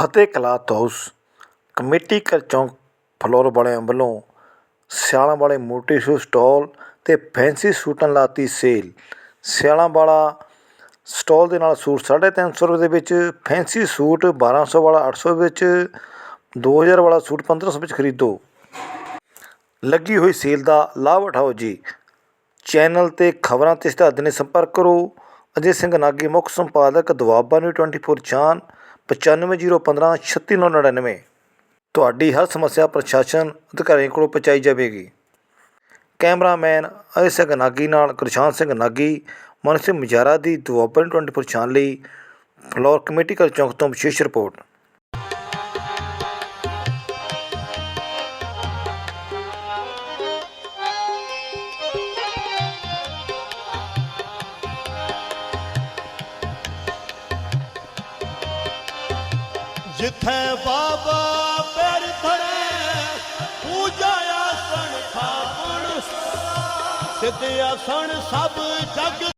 ਫਤਿਹ cloth house committee ਘਰ ਚੌਂਕ floor ਵਾਲਿਆਂ ਵੱਲੋਂ ਸਿਆਲਾਂ ਵਾਲੇ ਮੋਟੀ ਸ਼ੂ ਸਟਾਲ ਤੇ ਫੈਂਸੀ ਸੂਟਾਂ ਲਾਤੀ ਸੇਲ। ਸਿਆਲਾਂ ਵਾਲਾ ਸਟਾਲ ਦੇ ਨਾਲ ਸੂਟ 350 ਰੁਪਏ ਦੇ ਵਿੱਚ, ਫੈਂਸੀ ਸੂਟ 1200 ਵਾਲਾ 800 ਵਿੱਚ 2000 ਵਾਲਾ ਸੂਟ 1500 ਵਿੱਚ ਖਰੀਦੋ। ਲੱਗੀ ਹੋਈ ਸੇਲ ਦਾ ਲਾਭ ਉਠਾਓ ਜੀ। ਚੈਨਲ ਤੇ ਖਬਰਾਂ ਤੇ ਸਟਾਦ ਨੇ ਸੰਪਰਕ ਕਰੋ। ਅਜੇ ਸਿੰਘ ਨਾਗੀ ਮੁੱਖ ਸੰਪਾਦਕ ਦੁਆਬਾ ਨਿਊ 24 ਚਾਨ 95015 36999 ਤੁਹਾਡੀ ਹਰ ਸਮੱਸਿਆ ਪ੍ਰਸ਼ਾਸਨ ਅਧਿਕਾਰੀਆਂ ਕੋਲੋਂ ਪਹੁੰਚਾਈ ਜਾਵੇਗੀ। ਕੈਮਰਾਮੈਨ ਅਜੇ ਸਿੰਘ ਨਾਗੀ ਨਾਲ ਗੁਰਸ਼ਾਨ ਸਿੰਘ ਨਾਗੀ ਮਨ ਸਿੰਘ ਮਜਾਰਾ ਦੀ ਦੁਆਬਾ ਨਿਊ 24 ਚਾਨ ਲਈ ਫਲੋਰ ਕਮੇਟੀ ਘਰ ਚੌਂਕ ਤੋਂ ਵਿਸ਼ੇਸ਼ ਰਿਪੋਰਟ। ਜਿੱਥੇ ਬਾਬਾ ਪੈਰ ਧਰੇ ਪੂਜਾ ਆਸਣ ਖਾਪਣ ਸਿੱਧ ਆਸਣ ਸਭ ਜਗ